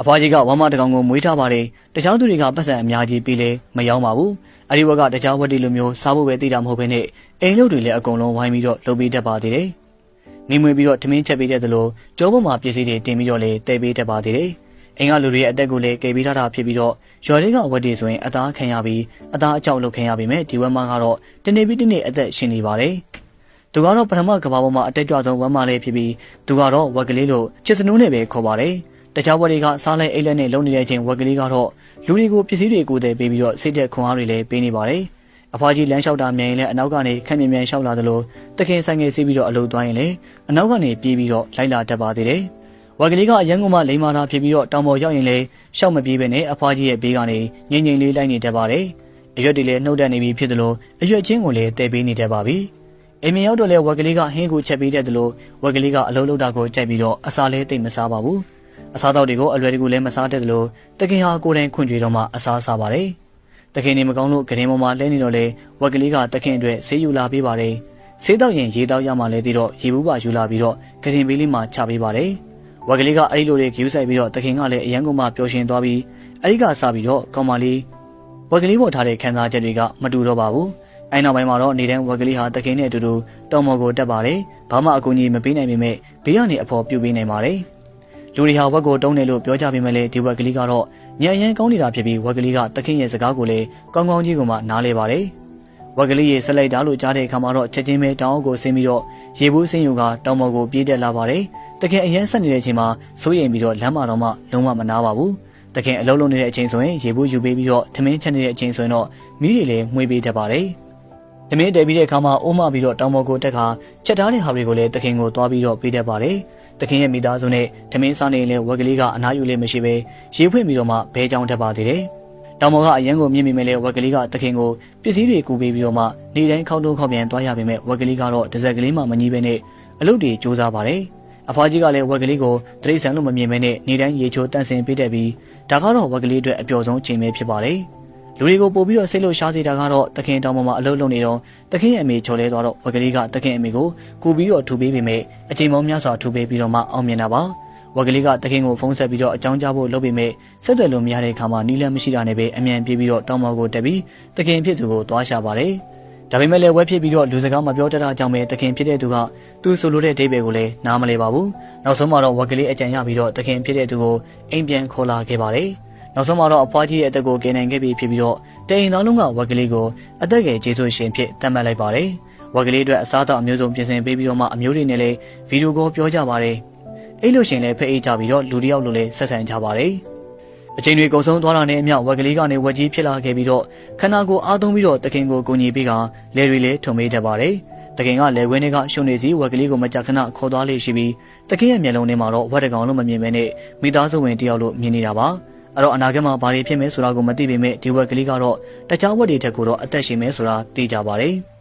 အဖွားကြီးကဝမ်းမတကောင်ကိုမွေးထားပါတယ်တခြားသူတွေကပတ်စံအများကြီးပြီးလဲမရောက်ပါဘူးအဲ့ဒီဘက်ကတခြားဝက်တွေလိုမျိုးစားဖို့ပဲသိတာမဟုတ်ဘဲနဲ့အိမ်လုပ်တွေလည်းအကုန်လုံးဝိုင်းပြီးတော့လုပ်ပေးတတ်ပါသေးတယ်မိမွေပြီးတော့ထမင်းချက်ပေးတဲ့သလိုကျောပေါ်မှာပစ္စည်းတွေတင်ပြီးတော့လည်းတည်ပေးတတ်ပါသေးတယ်အိမ်ကလူတွေရဲ့အသက်ကိုလည်းကယ်ပေးထားတာဖြစ်ပြီးတော့ရွာလေးကဝက်တွေဆိုရင်အသားခံရပြီးအသားအကြောက်လုပ်ခံရပြီးမဲ့ဒီဝက်မကတော့တနေ့ပြီးတနေ့အသက်ရှင်နေပါတယ်သူကတော့ပထမကဘာပေါ်မှာအတက်ကြွဆုံးဝက်မလေးဖြစ်ပြီးသူကတော့ဝက်ကလေးလို့ချစ်စနိုးနဲ့ပဲခေါ်ပါတယ် တခြားဝက်တွေကစားလိုက်အိတ်လက်နဲ့လုံနေတဲ့ချင်းဝက်ကလေးကတော့လူတွေကိုပစ္စည်းတွေကိုတည်ပေးပြီးတော့စိတ်သက်ခွန်အားတွေလည်းပေးနေပါတယ်အဖွားကြီးလမ်းလျှောက်တာမြန်ရင်လည်းအနောက်ကနေခက်မြန်မြန်လျှောက်လာသလိုတခင်ဆိုင်ငယ်စီးပြီးတော့အလုပ်သွားရင်လည်းအနောက်ကနေပြေးပြီးတော့လိုက်လာတတ်ပါသေးတယ်ဝက်ကလေးကအရန်ကုန်မှလိမ္မာတာဖြစ်ပြီးတော့တောင်ပေါ်ရောက်ရင်လည်းရှောက်မပြေးပဲနဲ့အဖွားကြီးရဲ့ဘေးကနေငိမ့်ငိမ့်လေးလိုက်နေတတ်ပါတယ်အရွက်တွေလည်းနှုတ်တက်နေပြီဖြစ်သလိုအရွက်ချင်းကိုလည်းတည်ပေးနေတတ်ပါပြီအိမ်မရောက်တော့လဲဝက်ကလေးကဟင်းကိုချက်ပေးတဲ့သလိုဝက်ကလေးကအလုံးလုံးတာကိုကြိုက်ပြီးတော့အစာလဲတိတ်မစားပါဘူး အစားတော့တွေကိုအလွယ်တကူလည်းမစားတတ်သလိုတခင်ဟာကိုယ်တိုင်ခွင့်ကြွေတော့မှအစားစားပါတယ်တခင်နေမကောင်းလို့ဂရင်ပေါ်မှာလဲနေတော့လေဝက်ကလေးကတခင်အတွက်ဆေးယူလာပေးပါတယ်ဆေးတော့ရင်ရေတော့ရမှလဲပြီးတော့ရေဘူးပါယူလာပြီးတော့ဂရင်ဘေးလေးမှာချပေးပါတယ်ဝက်ကလေးကအဲ့ဒီလိုတွေဂယူးဆိုင်ပြီးတော့တခင်ကလည်းအရန်ကုန်မှပျော်ရွှင်သွားပြီးအဲ့ဒီကစပြီးတော့ကောင်မလေးဝက်ကလေးပေါ်ထားတဲ့ခံစားချက်တွေကမတူတော့ပါဘူးအဲ့နောက်ပိုင်းမှာတော့နေတိုင်းဝက်ကလေးဟာတခင်နဲ့အတူတူတောင်မော်ကိုတက်ပါတယ်ဘာမှအကူအညီမပေးနိုင်ပေမဲ့ဘေးကနေအဖော်ပြုတ်ပေးနိုင်ပါတယ် လူတွေဟာဝက်ကိုတုံးတယ်လို့ပြောကြပေမဲ့လည်းဒီဝက်ကလေးကတော့ညံရန်ကောင်းနေတာဖြစ်ပြီးဝက်ကလေးကတခင်ရဲ့စကားကိုလည်းကောင်းကောင်းကြီးကမှနားလဲပါတယ်ဝက်ကလေးရေဆက်လိုက်တာလို့ကြားတဲ့အခါမှာတော့ချက်ချင်းပဲတောင်အောက်ကိုဆင်းပြီးတော့ရေဘူးဆင်းယူကတောင်မော်ကိုပြေးတက်လာပါတယ်တခင်အရင်ဆက်နေတဲ့အချိန်မှာစိုးရိမ်ပြီးတော့လမ်းမတော်မှလုံးဝမနာပါဘူးတခင်အလုံးလုံးနေတဲ့အချိန်ဆိုရင်ရေဘူးယူပေးပြီးတော့ထမင်းချက်နေတဲ့အချိန်ဆိုရင်တော့မီးတွေလည်းမှွေးပေးတတ်ပါတယ်တမင်းတဲပြီးတဲ့အခါမှာအိုးမပြီးတော့တောင်ပေါ်ကိုတက်ခါချက်ထားတဲ့ဟာတွေကိုလည်းတခင်ကိုသွားပြီးတော့ပေးတတ်ပါတယ်။ တခင်ရဲ့မိသားစုနဲ့တမင်းစားနေရင်လည်းဝက်ကလေးကအနားယူလေးမရှိပဲရေဖွင့်ပြီးတော့မှဘဲကြောင်တက်ပါသေးတယ်။တောင်ပေါ်ကအရန်ကိုမြင်မိမဲ့လေဝက်ကလေးကတခင်ကိုပစ္စည်းတွေကူပေးပြီးတော့မှနေတိုင်းခေါင်းတုံးခေါက်ပြန်သွားရပေမဲ့ဝက်ကလေးကတော့တစ်စက်ကလေးမှမကြီးပဲနဲ့အလုပ်တွေစူးစမ်းပါတယ်။အဖွားကြီးကလည်းဝက်ကလေးကိုတရိတ်ဆန်လို့မမြင်မဲနဲ့နေတိုင်းရေချိုးတန့်စင်ပေးတတ်ပြီးဒါကတော့ဝက်ကလေးအတွက်အပျော်ဆုံးချိန်ပဲဖြစ်ပါတယ်။ လူတွေကိုပို့ပြီးတော့စိတ်လို့ရှားစေတာကတော့တခင်တောင်ပေါ်မှာအလုပ်လုပ်နေတော့တခင်ရဲ့အမေချော်လဲသွားတော့ဝက်ကလေးကတခင်အမေကိုကူပြီးတော့ထူပေးပေမဲ့အချိန်ပေါင်းများစွာထူပေးပြီးတော့မှအောင်မြင်တာပါဝက်ကလေးကတခင်ကိုဖုန်းဆက်ပြီးတော့အကြောင်းကြားဖို့လုပ်ပေမဲ့ဆက်သွယ်လို့မရတဲ့အခါမှာနီးလန်းမရှိတာနဲ့ပဲအမြန်ပြေးပြီးတော့တောင်ပေါ်ကိုတက်ပြီးတခင်ဖြစ်သူကိုသွားရှာပါတယ်ဒါပေမဲ့လည်းဝက်ဖြစ်ပြီးတော့လူစကားမပြောတတ်တာကြောင့်ပဲတခင်ဖြစ်တဲ့သူကသူဆိုလိုတဲ့ဒိဗယ်ကိုလည်းနားမလဲပါဘူးနောက်ဆုံးမှာတော့ဝက်ကလေးအကြံရပြီးတော့တခင်ဖြစ်တဲ့သူကိုအိမ်ပြန်ခေါ်လာခဲ့ပါတယ် နောက်ဆုံးမှာတော့အဖွားကြီးရဲ့အသက်ကိုကယ်နိုင်ခဲ့ပြီဖြစ်ပြီးတော့တအိမ်သားလုံးကဝက်ကလေးကိုအသက်ကယ်ကျေးဇူးရှင်ဖြစ်တတ်မှတ်လိုက်ပါတယ်။ဝက်ကလေးအတွက်အစားအသောက်အမျိုးစုံပြင်ဆင်ပေးပြီးတော့မှအမျိုးတွေနဲ့လည်းဗီဒီယိုကောပြောကြပါတယ်။အဲ့လိုရှင်လည်းဖိတ်အေးကြပြီးတော့လူတယောက်လိုလည်းဆက်ဆံကြပါတယ်။အချိန်တွေကုန်ဆုံးသွားတာနဲ့အမျှဝက်ကလေးကနေဝက်ကြီးဖြစ်လာခဲ့ပြီးတော့ခန္ဓာကိုယ်အားသုံးပြီးတော့တခင်ကိုကူညီပေးကလဲတွေလည်းထုံမေးတတ်ပါတယ်။တခင်ကလဲဝင်းတွေကရှုံနေစီဝက်ကလေးကိုမကြခဏခေါ်သွားလေးရှိပြီးတခင်ရဲ့မျက်လုံးထဲမှာတော့ဝက်တကောင်လုံးမမြင်မဲနဲ့မိသားစုဝင်တယောက်လို့မြင်နေတာပါ။ အဲ့တော့အနာဂတ်မှာဘာတွေဖြစ်မယ်ဆိုတာကိုမသိပေမဲ့ဒီဝက်ကလေးကတော့တခြားဝက်တွေထက်ကိုတော့အသက်ရှင်မယ်ဆိုတာသိကြပါတယ်။